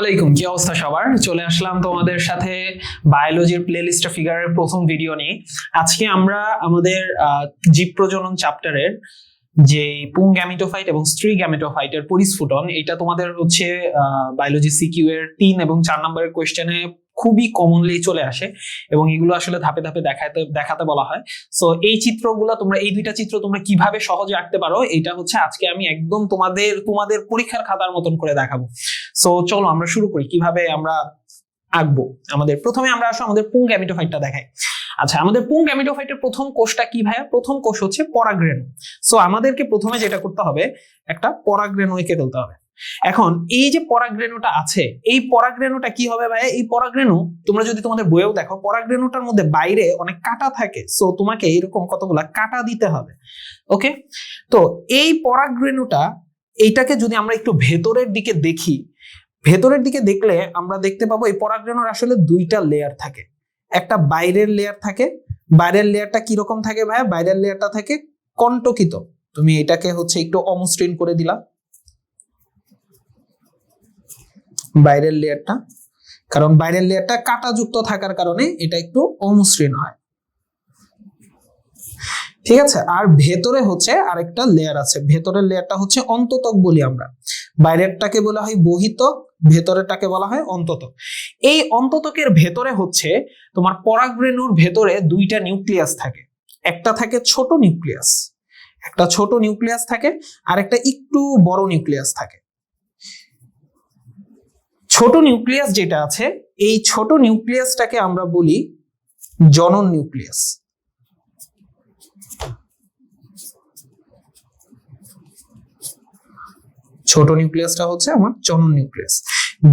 আলাইকুম, কি অবস্থা সবার? চলে আসলাম তোমাদের সাথে বায়োলজির প্লেলিস্ট ফিগারের প্রথম ভিডিও নিয়ে। আজকে আমরা আমাদের জীব প্রজনন চ্যাপ্টারের যে পুং গ্যামিটোফাইট এবং স্ত্রী গ্যামিটোফাইটের পরিস্ফুটন, এটা তোমাদের হচ্ছে বায়োলজি সিকিউ এর তিন এবং চার নম্বরের কোয়েশ্চেনে খুবই কমনলি চলে আসে এবং এগুলো আসলে ধাপে ধাপে দেখাতে দেখাতে বলা হয়। সো এই চিত্রগুলো তোমরা, এই দুইটা চিত্র তোমরা কীভাবে সহজে আঁকতে পারো, এটা হচ্ছে আজকে আমি একদম তোমাদের তোমাদের পরীক্ষার খাতার মতন করে দেখাবো। সো চলো আমরা শুরু করি, কীভাবে আমরা আঁকবো? আমাদের, প্রথমে আমরা আসো আমাদের পুং গ্যামিটোফাইটটা দেখাই। আচ্ছা আমাদের পুং গ্যামিটোফাইটের প্রথম কোষটা কি ভাইয়া? প্রথম কোষ হচ্ছে পরাগরেণু সো আমাদেরকে প্রথমে যেটা করতে হবে, একটা পরাগরেণু এঁকে ফেলতে হবে। এখন এই যে পরাগরেণুটা আছে, এই পরাগরেণুটা কি হবে ভাইয়া? এই পরাগরেণু, তোমরা যদি তোমাদের বইয়েও দেখো, পরাগরেণুটার মধ্যে বাইরে অনেক কাটা থাকে। সো তোমাকে এরকম কতগুলা কাটা দিতে হবে। ওকে তো এই পরাগরেণুটা, এইটাকে যদি আমরা একটু ভেতরের দিকে দেখি, ভেতরের দিকে দেখলে আমরা দেখতে পাবো এই পরাগরেণুর আসলে দুইটা লেয়ার থাকে। একটা বাইরের লেয়ার থাকে। বাইরের লেয়ারটা কীরকম থাকে ভাইয়া? বাইরের লেয়ারটা থাকে কণ্টকিত। তুমি এটাকে হচ্ছে একটু অমসৃণ করে দিলা। বাইরের লেয়ারটা। কারণ বাইরের লেয়ারটা কাটাযুক্ত থাকার কারণে এটা একটু অমসৃণ হয়। ঠিক আছে? আর ভেতরে হচ্ছে আরেকটা লেয়ার আছে। ভেতরের লেয়ারটা হচ্ছে অন্ততক বলি আমরা। বাইরেরটাকে বলা হয় বহিতক, ভেতরেরটাকে বলা হয় অন্ততক। এই অন্ততকের ভেতরে হচ্ছে তোমার পরাগরেণুর ভেতরে দুইটা নিউক্লিয়াস থাকে। একটা থাকে ছোট নিউক্লিয়াস। একটা ছোট নিউক্লিয়াস থাকে আর একটা একটু বড় নিউক্লিয়াস থাকে। ছোট নিউক্লিয়াস যেটা আছে, এই ছোট নিউক্লিয়াসটাকে আমরা বলি জনন নিউক্লিয়াস। ছোট নিউক্লিয়াসটা হচ্ছে আমার জনন নিউক্লিয়াস।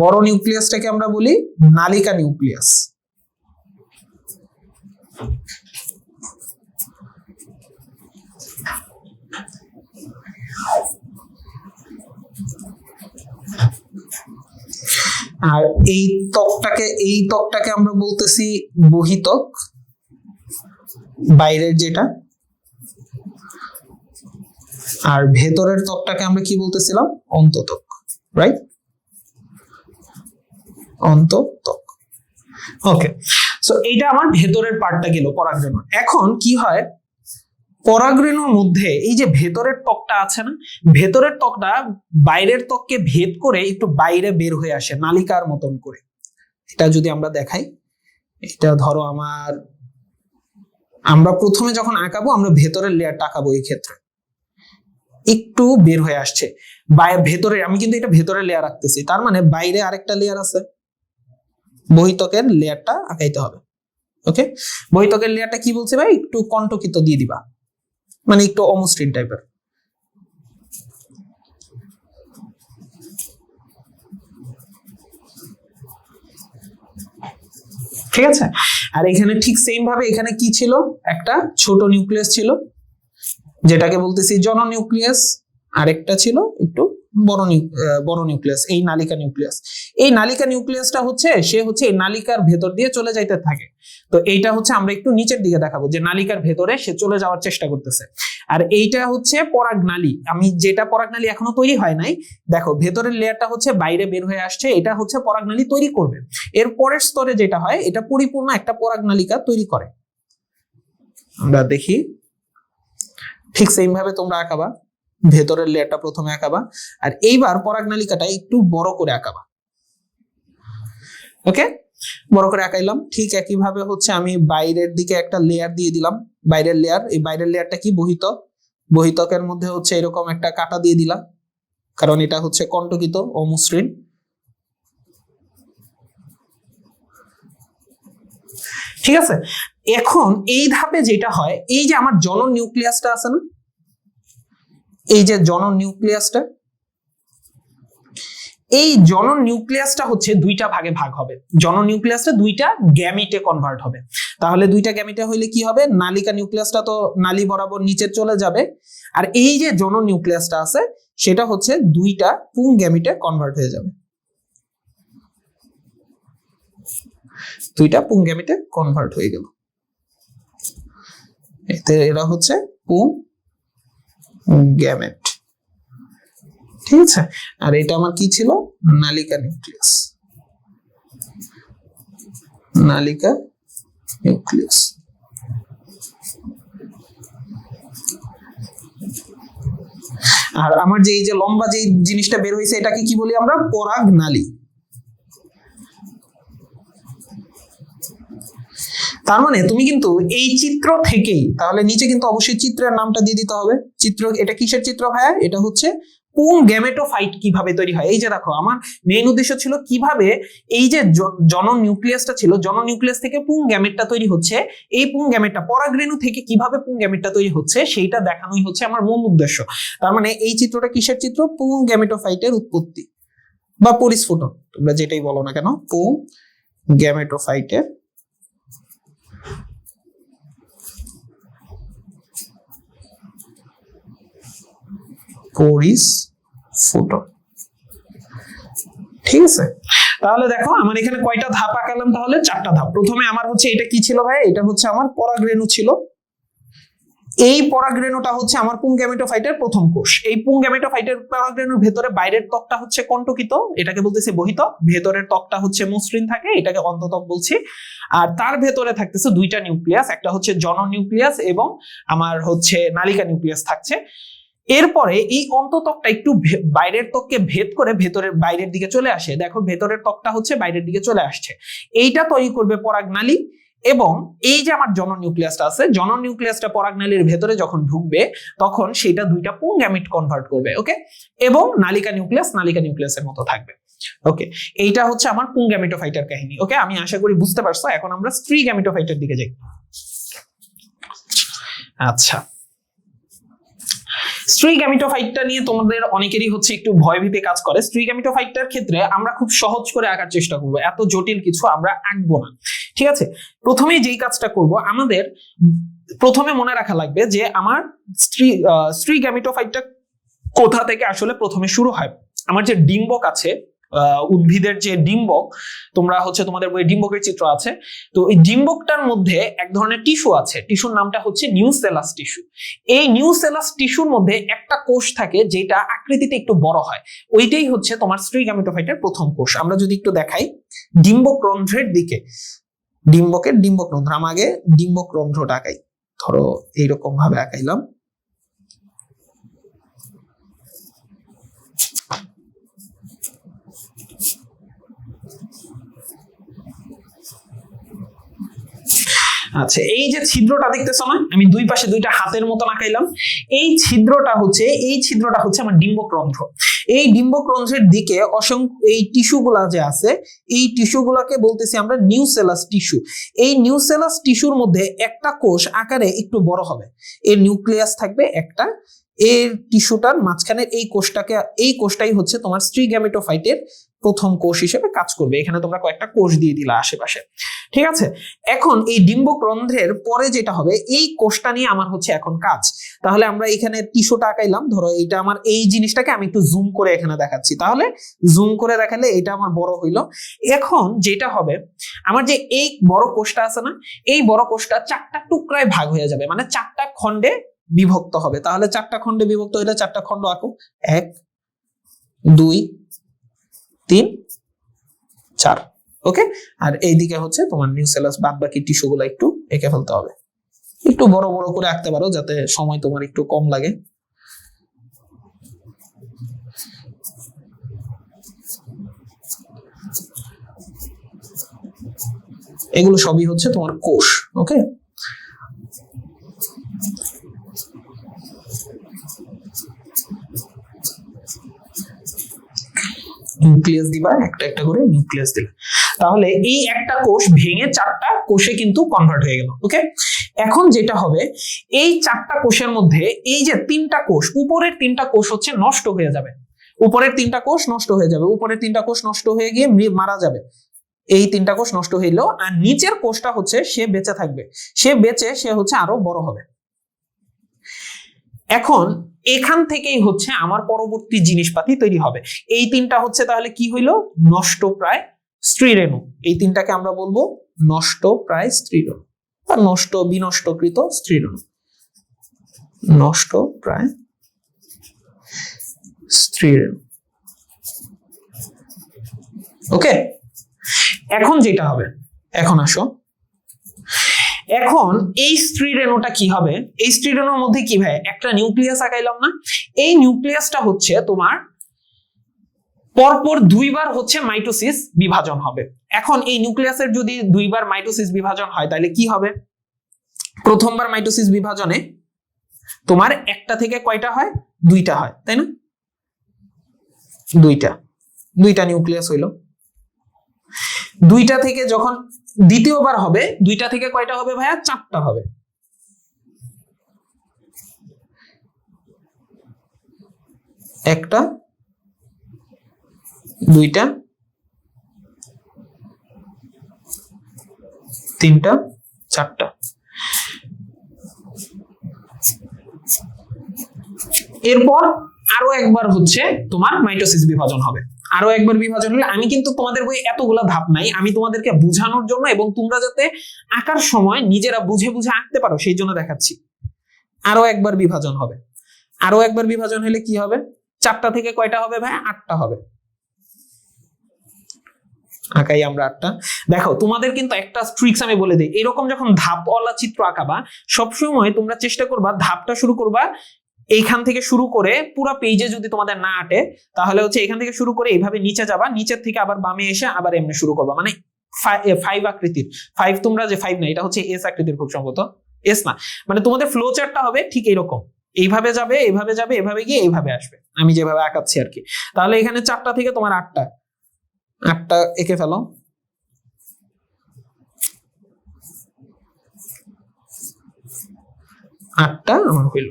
বড় নিউক্লিয়াসটাকে আমরা বলি নালিকা নিউক্লিয়াস। আর এই ত্বকটাকে এই ত্বকটাকে আমরা বলতেছি বহিত্বক। বাইরের যেটা। আর ভেতরের ত্বকটাকে আমরা কি বলতেছিলাম? অন্ততক রাইট অন্ততক। ওকে সো এইটা আমার ভেতরের পার্টটা গেল পরাগরেণু এখন কি হয়? পরাগরেণুর মধ্যে এই যে ভেতরের ত্বকটা আছে না, ভেতরের ত্বকটা বাইরের ত্বককে ভেদ করে একটু বাইরে বের হয়ে আসে, নালিকার মতন করে। এটা যদি আমরা দেখাই, এটা ধরো আমার, আমরা প্রথমে যখন আঁকাবো, আমরা ভেতরের লেয়ারটা আঁকাবো এই ক্ষেত্রে। একটু বের হয়ে আসছে। ভেতরে, আমি কিন্তু এটা ভেতরে লেয়ার রাখতেছি তার মানে বাইরে আরেকটা লেয়ার আছে। বহিতকের লেয়ারটা আঁকাইতে হবে। ওকে বহিতকের লেয়ারটা কি বলছে ভাই? একটু কণ্ঠকিত দিয়ে দিবা। মানে একটু অমসৃণ টাইপের ঠিক আছে? আর এখানে ঠিক সেম ভাবে এখানে কি ছিল? একটা ছোট নিউক্লিয়াস ছিল, যেটাকে বলতেছি জন নিউক্লিয়াস আরেকটা ছিল একটু বড় নিউক্লিয়াস, এই নালিকা নিউক্লিয়াস। এই নালিকা নিউক্লিয়াসটা হচ্ছে, সে হচ্ছে এই নালিকার ভেতর দিয়ে চলে যাইতে থাকে। তো এইটা হচ্ছে আমরা একটু নিচের দিকে দেখাবো, যে নালিকার ভেতরে সে চলে যাওয়ার চেষ্টা করতেছে। আর এইটা হচ্ছে পরাগনালী আমি যেটা পরাগনালী এখনও তৈরি হয় নাই, দেখো ভেতরের লেয়ারটা হচ্ছে বাইরে বের হয়ে আসছে, এটা হচ্ছে পরাগনালী তৈরি করবে। এর পরের স্তরে যেটা হয়, এটা পরিপূর্ণ একটা পরাগনালিকা তৈরি করে। আমরা দেখি, ঠিক সেম ভাবে তোমরা আঁকাবা। ভেতরের লেয়ারটা প্রথমে আঁকাবা, আর এইবার পরাগনালিকাটা একটু বড় করে আঁকাবা। ওকে? বড় করে আঁকাইলাম। ঠিক একই ভাবে হচ্ছে আমি বাইরের দিকে একটা লেয়ার দিয়ে দিলাম। বাইরের লেয়ার, এই বাইরের লেয়ারটা কি? বহিতক বহিতকের মধ্যে হচ্ছে এরকম একটা কাটা দিয়ে দিলাম কারণ এটা হচ্ছে কণ্টকিত অমসৃণ ঠিক আছে? এখন এই ধাপে যেটা হয়, এই যে আমার জনন নিউক্লিয়াসটা আছে না এই যে জনন নিউক্লিয়াসটা এই জনন নিউক্লিয়াসটা হচ্ছে দুইটা ভাগে ভাগ হবে। জনন নিউক্লিয়াসটা দুইটা গ্যামিটে কনভার্ট হবে। তাহলে দুইটা গ্যামিটে হইলে কি হবে? নালিকা নিউক্লিয়াসটা তো নালি বরাবর নিচে চলে যাবে। আর এই যে জনন নিউক্লিয়াসটা আছে, সেটা হচ্ছে দুইটা পুং গ্যামিটে কনভার্ট হয়ে যাবে। দুইটা পুং গ্যামিটে কনভার্ট হয়ে গেল। এতে এরা হচ্ছে পুং গ্যামেট। ঠিক আছে? আর এটা আমার কি ছিল? নালিকা নিউক্লিয়াস। নালিকা নিউক্লিয়াস। আর আমার যে এই যে লম্বা যে জিনিসটা বের হয়েছে, এটাকে কি বলি আমরা? পরাগ নালী তার মানে তুমি কিন্তু এই চিত্র থেকেই, তাহলে নিচে কিন্তু অবশ্যই চিত্রের নামটা দিয়ে দিতে হবে। চিত্র, এটা কিসের চিত্র ভাইয়া? এটা হচ্ছে পুং গ্যামেটোফাইট কীভাবে তৈরি হয়? এই যে দেখো, আমার মেইন উদ্দেশ্য ছিল কীভাবে এই যে জন নিউক্লিয়াসটা ছিল জন নিউক্লিয়াস থেকে পুং গ্যামেটটা তৈরি হচ্ছে। এই পুং গ্যামেটটা পরাগরেণু থেকে কীভাবে পুং গ্যামেটটা তৈরি হচ্ছে, সেইটা দেখানোই হচ্ছে আমার মূল উদ্দেশ্য। তার মানে এই চিত্রটা কিসের চিত্র? পুং গ্যামেটোফাইটের উৎপত্তি বা পরিস্ফুটন, তোমরা যেটাই বলো না কেন, পুং গ্যামেটোফাইটের পরিস্ফুটন ঠিক আছে? তাহলে দেখো, আমার এখানে কয়টা ধাপ আঁকালাম তাহলে? চারটা ধাপ। প্রথমে আমার হচ্ছে এটা কি ছিল ভাই? এটা হচ্ছে আমার পরাগরেণু ছিল। এই পরাগরেণুটা হচ্ছে আমার পুংগ্যামেটোফাইটের প্রথম কোষ। এই পুংগ্যামেটোফাইটের পরাগরেণুর ভেতরে বাইরের ত্বকটা হচ্ছে কণ্টকিত, এটাকে বলতেছি বহিতক ভেতরের ত্বকটা হচ্ছে মসৃণ থাকে, এটাকে অন্ততক বলছি। আর তার ভেতরে থাকতেছে দুইটা নিউক্লিয়াস, একটা হচ্ছে জন নিউক্লিয়াস এবং আমার হচ্ছে নালিকা নিউক্লিয়াস থাকছে। এরপরে এই অন্ততকটা একটু বাইরের ত্বককে ভেদ করে ভেতরের বাইরের দিকে চলে আসে। দেখো ভেতরের ত্বকটা হচ্ছে বাইরের দিকে চলে আসছে। এইটা তৈরি করবে পরাগনালী এবং এই যে আমার জন নিউক্লিয়াসটা আছে জন নিউক্লিয়াসটা পরাগনালীর ভেতরে যখন ঢুকবে, তখন সেটা দুইটা পুং গ্যামিট কনভার্ট করবে ওকে এবং নালিকা নিউক্লিয়াস নালিকা নিউক্লিয়াসের মতো থাকবে ওকে এইটা হচ্ছে আমার পুং গ্যামিটোফাইটার কাহিনী ওকে আমি আশা করি বুঝতে পারছ, এখন আমরা স্ত্রী গ্যামিটোফাইটার দিকে যাই। আচ্ছা। স্ত্রী গ্যামিটোফাইটটা নিয়ে তোমাদের অনেকেরই হচ্ছে একটু ভয়ভীতি কাজ করে। স্ত্রী গ্যামিটোফাইটটার ক্ষেত্রে আমরা খুব সহজ করে আঁকার চেষ্টা করব। এত জটিল কিছু আমরা আঁকবো না। ঠিক আছে? প্রথমেই যেই কাজটা করব, আমাদের প্রথমে মনে রাখা লাগবে যে আমার স্ত্রী স্ত্রী গ্যামিটোফাইটটা কোথা থেকে আসলে প্রথমে শুরু হয়? আমার যে ডিম্বক আছে উদ্ভিদের যে ডিম্বক, তোমরা হচ্ছে তোমাদের বই ডিম্বকের চিত্র আছে। তো এই ডিম্বকটার মধ্যে এক ধরনের টিস্যু আছে। টিস্যুর নামটা হচ্ছে নিউসেলাস টিস্যু। এই নিউসেলাস টিস্যুর মধ্যে একটা কোষ থাকে যেটা আকৃতিতে একটু বড় হয়। ওইটাই হচ্ছে তোমার স্ত্রী গ্যামেটোফাইটের প্রথম কোষ। আমরা যদি একটু দেখাই ডিম্বক্রন্ধ্রের দিকে। ডিম্বকের ডিম্বক্রন্ধ্র আমি আগে ডিম্বক্রন্ধ্রটা আঁকাই। ধরো এইরকম ভাবে আঁকাইলাম। আচ্ছা এই যে ছিদ্রটা দেখতেছো না? আমি দুই পাশে দুইটা হাতের মতো আঁকাইলাম। এই ছিদ্রটা হচ্ছে, এই ছিদ্রটা হচ্ছে আমার ডিম্বক্রন্ধ্র। এই ডিম্বক্রন্ধ্রের দিকে অসংখ্য, এই টিস্যুগুলা যে আছে, এই টিস্যুগুলাকে বলতেছি আমরা নিউসেলাস টিস্যু। এই নিউসেলাস টিস্যুর মধ্যে একটা কোষ আকারে একটু বড় হবে। এর নিউক্লিয়াস থাকবে একটা। এর টিস্যুটার মাঝখানের এই কোষটাকে, এই কোষটাই হচ্ছে তোমার স্ত্রী গ্যামেটোফাইটের প্রথম কোষ হিসেবে কাজ করবে। এখানে তোমরা কয়েকটা কোষ দিয়ে দিলা আশেপাশে। ঠিক আছে? এখন এই ডিম্বক্রন্ধ্রের পরে যেটা হবে, এই কোষটা নিয়ে আমার হচ্ছে এখন কাজ। তাহলে আমরা এখানে তিনশো টিস্যুটা আঁকাইলাম। ধরো এটা আমার, এই জিনিসটাকে আমি একটু জুম করে এখানে দেখাচ্ছি। তাহলে জুম করে দেখালে এটা আমার বড় হইল। এখন যেটা হবে, আমার যে এই বড় কোষটা আছে না, এই বড় কোষটা চারটা টুকরায় ভাগ হয়ে যাবে। মানে চারটা খণ্ডে বিভক্ত হবে। তাহলে চারটা খণ্ডে বিভক্ত হইলে চারটা খণ্ড আঁকো। এক, দুই, তিন, চার। ওকে আর এইদিকে হচ্ছে তোমার নিউসেলাস বাদ বাকি টিস্যুগুলো একটু এঁকে ফেলতে হবে। একটু বড় বড় করে আঁকতে পারো যাতে সময় তোমার একটু কম লাগে। এগুলো সবই হচ্ছে তোমার কোষ ওকে নিউক্লিয়াস দিবা, একটা একটা করে নিউক্লিয়াস দিলে তাহলে এই একটা কোষ ভেঙে চারটা কোষে কিন্তু কনভার্ট হয়ে গেল ওকে এখন যেটা হবে, এই চারটা কোষের মধ্যে এই যে তিনটা কোষ, উপরের তিনটা কোষ হচ্ছে নষ্ট হয়ে যাবে। উপরের তিনটা কোষ নষ্ট হয়ে যাবে, উপরের তিনটা কোষ নষ্ট হয়ে গিয়ে মারা যাবে। এই তিনটা কোষ নষ্ট হইল আর নিচের কোষটা হচ্ছে সে বেঁচে থাকবে। সে বেঁচে, সে হচ্ছে আরও বড় হবে। এখন এখান থেকেই হচ্ছে আমার পরবর্তী জিনিসপাতি তৈরি হবে। এই তিনটা হচ্ছে তাহলে কি হইল? নষ্ট প্রায় স্ত্রীরেণু। এই তিনটাকে আমরা বলব নষ্ট প্রায় স্ত্রীরেণু বা নষ্ট, বিনষ্টকৃত স্ত্রী রেণু নষ্ট প্রায় স্ত্রীরেণু। ওকে এখন যেটা হবে, এখন আসো। এখন এই স্ত্রী রেণুটা কি হবে? এই স্ত্রী রেণুর মধ্যে কি ভাই? একটা নিউক্লিয়াস আঁকাইলাম না। এই নিউক্লিয়াসটা হচ্ছে তোমার পরপর দুইবার হচ্ছে মাইটোসিস বিভাজন হবে। এখন এই নিউক্লিয়াসের যদি দুইবার মাইটোসিস বিভাজন হয়, তাহলে কি হবে? প্রথমবার মাইটোসিস বিভাজনে তোমার একটা থেকে কয়টা হয়? দুইটা হয়, তাই না? দুইটা। দুইটা নিউক্লিয়াস হইল। দুইটা থেকে যখন দ্বিতীয়বার হবে, দুইটা থেকে কয়টা হবে ভাইয়া? চারটা হবে। একটা দুইটা। তিনটা, চারটা। এরপর আরও একবার হচ্ছে তোমার মাইটোসিস বিভাজন হবে। আরও একবার বিভাজন হলে আমি কিন্তু তোমাদের বই এতগুলা ধাপ নাই, আমি তোমাদেরকে বোঝানোর জন্য এবং তোমরা যাতে আঁকার সময় নিজেরা বুঝে বুঝে আঁকতে পারো, সেই জন্য দেখাচ্ছি। আরও একবার বিভাজন হবে। আরও একবার বিভাজন হলে কি হবে? চারটা থেকে কয়টা হবে ভাই? আটটা হবে। আঁকাই আমরা আটটা দেখো, তোমাদের কিন্তু একটা ট্রিক্স আমি বলে দিই। এরকম যখন ধাপওয়ালা চিত্র আঁকাবা, সবসময় তোমরা চেষ্টা করবা, ধাপটা শুরু করবা, এইখান থেকে শুরু করে পুরো পেজে যদি তোমাদের না আটে, তাহলে হচ্ছে এখান থেকে শুরু করে এইভাবে নিচে যাবা, নিচের থেকে আবার বামে এসে আবার এমনি শুরু করবা। মানে ফাইভ আকৃতির। ফাইভ তোমরা যে ফাইভ না, এটা হচ্ছে এস আকৃতির খুব সম্ভবত। এস না। মানে তোমাদের ফ্লো চার্টটা হবে ঠিক এরকম। এইভাবে যাবে এইভাবে যাবে, এভাবে গিয়ে এইভাবে আসবে। আমি যেভাবে আঁকাচ্ছি আর কি। তাহলে এখানে চারটা থেকে তোমার আটটা। আটটা এঁকে ফেলো আটটা আমার হইল।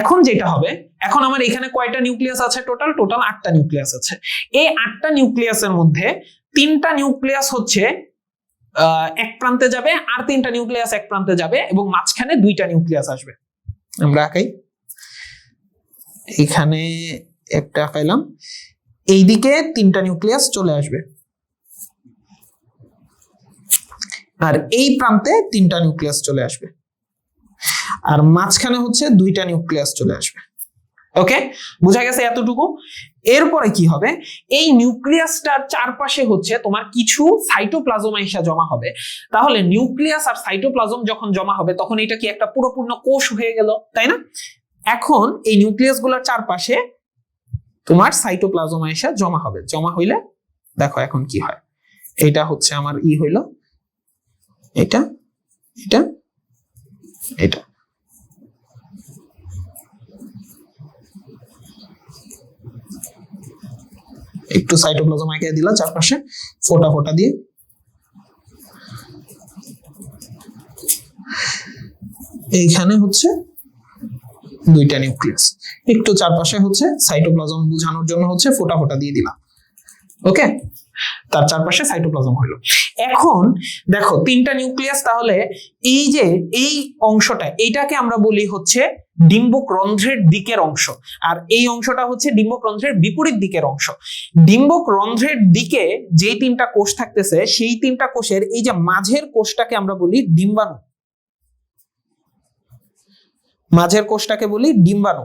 এখন যেটা হবে, এখন আমার এখানে কয়টা নিউক্লিয়াস আছে টোটাল টোটাল আটটা নিউক্লিয়াস আছে। এই আটটা নিউক্লিয়াসের মধ্যে তিনটা নিউক্লিয়াস হচ্ছে এক প্রান্তে যাবে আর তিনটা নিউক্লিয়াস এক প্রান্তে যাবে এবং মাঝখানে দুইটা নিউক্লিয়াস আসবে। আমরা আঁকাই। এখানে একটা আঁকাইলাম। এইদিকে তিনটা নিউক্লিয়াস চলে আসবে। আর এই প্রান্তে তিনটা নিউক্লিয়াস চলে আসবে। আর মাঝখানে হচ্ছে দুইটা নিউক্লিয়াস চলে আসবে। ওকে বোঝা গেছে এতটুকু? এরপরে কি হবে? এই নিউক্লিয়াসটার চারপাশে হচ্ছে তোমার কিছু সাইটোপ্লাজম এসে জমা হবে। তাহলে নিউক্লিয়াস আর সাইটোপ্লাজম যখন জমা হবে, তখন এটা কি একটা পুরোপূর্ণ কোষ হয়ে গেল, তাই না? এখন এই নিউক্লিয়াসগুলোর চারপাশে তোমার সাইটোপ্লাজম এসে জমা হবে। জমা হইলে দেখো এখন কি হয়। এটা হচ্ছে আমার ই হইল। এটা এটা এটা। একটু সাইটোপ্লাজম এঁকে দিলাম চারপাশে, ফোটা ফোটা দিয়ে। এইখানে হচ্ছে দুইটা নিউক্লিয়াস। একটু চারপাশে হচ্ছে সাইটোপ্লাজম বোঝানোর জন্য হচ্ছে ফোটা ফোটা দিয়ে দিলাম। ওকে? তার চারপাশে সাইটোপ্লাজম হলো। এখন দেখো, তিনটা নিউক্লিয়াস তাহলে এই যে এই অংশটা, এইটাকে আমরা বলি হচ্ছে ডিম্বক রন্ধ্রের দিকের অংশ। আর এই অংশটা হচ্ছে ডিম্বক রন্ধ্রের বিপরীত দিকের অংশ। ডিম্বক রন্ধ্রের দিকে যে তিনটা কোষ থাকতেছে, সেই তিনটা কোষের এই যে মাঝের কোষটাকে আমরা বলি ডিম্বাণু। মাঝের কোষটাকে বলি ডিম্বাণু।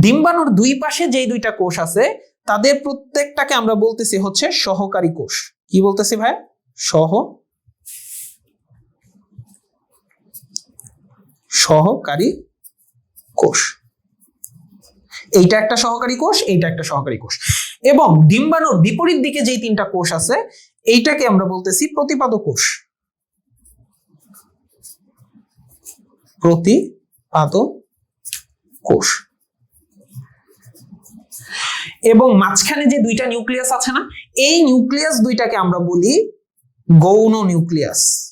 ডিম্বাণুর দুই পাশে যেই দুইটা কোষ আছে, তাদের প্রত্যেকটাকে আমরা বলতেছি হচ্ছে সহকারী কোষ। কি বলতেছি ভাই? সহ সহকারী কোষ। এইটা একটা সহকারী কোষ, এইটা একটা সহকারী কোষ। এবং ডিম্বাণুর বিপরীত দিকে যেই তিনটা কোষ আছে, এইটাকে আমরা বলতেছি প্রতিপাদক কোষ। প্রতিপাদ কোষ। এবং মাঝখানে যে দুইটা নিউক্লিয়াস আছে না, এই নিউক্লিয়াস দুইটাকে আমরা বলি গৌণ নিউক্লিয়াস।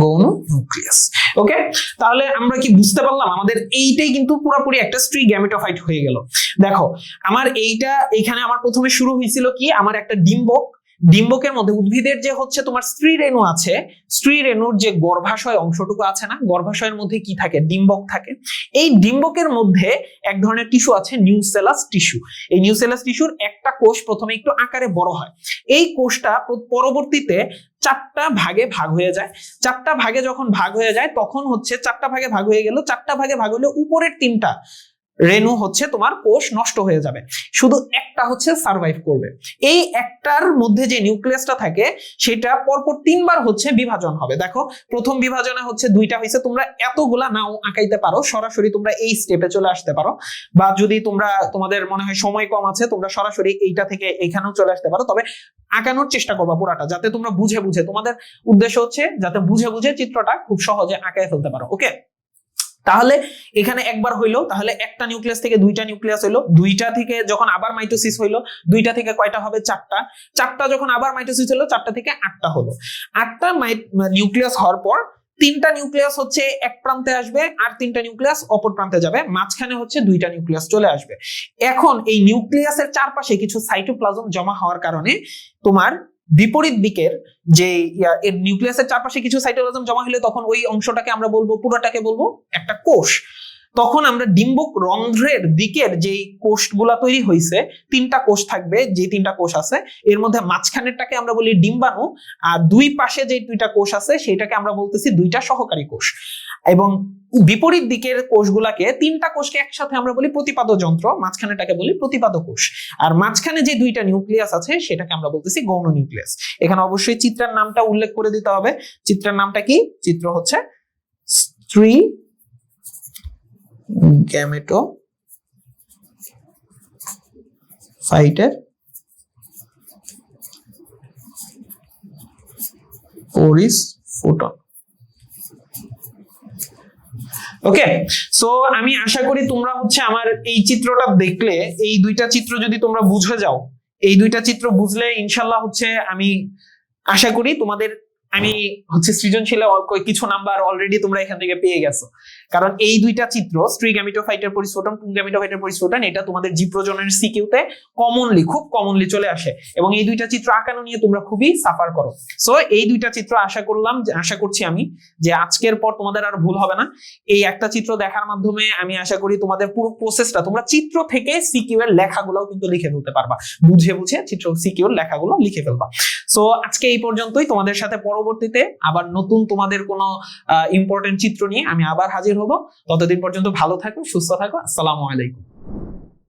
গৌণ নিউক্লিয়াস। ওকে? তাহলে আমরা কি বুঝতে পারলাম? আমাদের এইটাই কিন্তু পুরোপুরি একটা স্ট্রি গ্যামেটোফাইট হয়ে গেল। দেখো, আমার এইটা এখানে আমার প্রথমে শুরু হয়েছিল কি? আমার একটা ডিম্বক ডিম্বকের মধ্যে উদ্ভিদের যে হচ্ছে তোমার স্ত্রী রেণু আছে, স্ত্রী রেণুর যে গর্ভাশয় অংশটুকু আছে না, গর্ভাশয়ের মধ্যে কি থাকে? ডিম্বক থাকে। এই ডিম্বকের মধ্যে এক ধরনের টিস্যু আছে নিউসেলাস টিস্যু এই নিউসেলাস টিস্যুর একটা কোষ প্রথমে একটু আকারে বড় হয়। এই কোষটা পরবর্তীতে চারটা ভাগে ভাগ হয়ে যায়। চারটা ভাগে যখন ভাগ হয়ে যায়, তখন হচ্ছে চারটা ভাগে ভাগ হয়ে গেল, চারটা ভাগে ভাগ হলে উপরের তিনটা। রেণু হচ্ছে তোমার কোষ নষ্ট হয়ে যাবে। শুধু একটা হচ্ছে সার্ভাইভ করবে। এই একটার মধ্যে যে নিউক্লিয়াসটা থাকে, সেটা পরপর তিনবার হচ্ছে বিভাজন হবে। দেখো, প্রথম বিভাজনে হচ্ছে দুইটা হয়েছে, তোমরা এতগুলা নাও আঁকাইতে পারো, সরাসরি তোমরা এই স্টেপে চলে আসতে পারো। বা যদি তোমরা, তোমাদের মনে হয় সময় কম আছে, তোমরা সরাসরি এইটা থেকে এইখানেও চলে আসতে পারো। তবে আঁকানোর চেষ্টা করবা পুরাটা, যাতে তোমরা বুঝে বুঝে। তোমাদের উদ্দেশ্য হচ্ছে যাতে বুঝে বুঝে চিত্রটা খুব সহজে আঁকায় ফেলতে পারো ওকে তাহলে এখানে একবার হইল, তাহলে একটা নিউক্লিয়াস থেকে দুইটা নিউক্লিয়াস হইল, দুইটা থেকে যখন আবার মাইটোসিস হইল, দুইটা থেকে কয়টা হবে? চারটা। চারটা যখন আবার মাইটোসিস হলো চারটা থেকে আটটা হলো। আটটা নিউক্লিয়াস হওয়ার পর, তিনটা নিউক্লিয়াস হচ্ছে এক প্রান্তে আসবে আর তিনটা নিউক্লিয়াস অপর প্রান্তে যাবে। মাঝখানে হচ্ছে দুইটা নিউক্লিয়াস চলে আসবে। এখন এই নিউক্লিয়াসের চারপাশে কিছু সাইটোপ্লাজম জমা হওয়ার কারণে তোমার বিপরীত দিকের যে এর নিউক্লিয়াসের চারপাশে কিছু সাইটোপ্লাজম জমা হলে তখন ওই অংশটাকে আমরা বলব, পুরোটাকে বলব একটা কোষ। তখন আমরা ডিম্বক রন্ধ্রের দিকের যেই কোষগুলা তৈরি হয়েছে তিনটা কোষ থাকবে, যে তিনটা কোষ আছে, এর মধ্যে মাঝখানেরটাকে আমরা বলি ডিম্বাণু, আর দুই পাশে যে দুইটা কোষ আছে, সেটাকে আমরা বলতেছি দুইটা সহকারী কোষ। এবং বিপরীত দিকের কোষগুলাকে তিনটা কোষকে একসাথে আমরা বলি প্রতিপাদ যন্ত্র মাঝখানেটাকে বলি প্রতিপাদ কোষ। আর মাঝখানে যে দুইটা নিউক্লিয়াস আছে, সেটাকে আমরা বলতেছি গৌণ নিউক্লিয়াস। এখানে অবশ্যই চিত্রের নামটা উল্লেখ করে দিতে হবে। চিত্রের নামটা কি? চিত্র হচ্ছে স্ত্রী গ্যামেটো ফাইটার পরিস্ফুটন ওকে সো আমি আশা করি তোমরা হচ্ছে আমার এই চিত্রটা দেখলে, এই দুইটা চিত্র যদি তোমরা বুঝে যাও, এই দুইটা চিত্র বুঝলে ইনশাল্লাহ হচ্ছে আমি আশা করি তোমাদের, আমি হচ্ছে সৃজনশীল কিছু নাম্বার অলরেডি তোমরা এখান থেকে পেয়ে গেছো। কারণ এই দুইটা চিত্র স্ত্রী গ্যামিটোফাইটের পরিস্ফোটন পুং গ্যামিটোফাইটের পরিস্ফোটন, এটা তোমাদের জীবপ্রজনের সিকিউতে কমনলি খুব কমনলি চলে আসে। এবং এই দুইটা চিত্র আঁকানো নিয়ে তোমরা খুবই সাফার করো। সো এই দুইটা চিত্র আশা করলাম, আশা করছি আমি যে আজকের পর তোমাদের আর ভুল হবে না। এই একটা চিত্র দেখার মাধ্যমে আমি আশা করি তোমাদের পুরো প্রসেসটা তোমরা চিত্র থেকে সিকিউ এর লেখাগুলোও কিন্তু লিখে ফেলতে পারবা। বুঝে বুঝে চিত্র সিকিউর লেখাগুলো লিখে ফেলবা। সো আজকে এই পর্যন্তই। তোমাদের সাথে পরবর্তীতে আবার নতুন তোমাদের কোনো ইম্পর্টেন্ট চিত্র নিয়ে আমি আবার হাজির হব। ততদিন পর্যন্ত ভালো থাকো সুস্থ থাকো। আসসালামু আলাইকুম।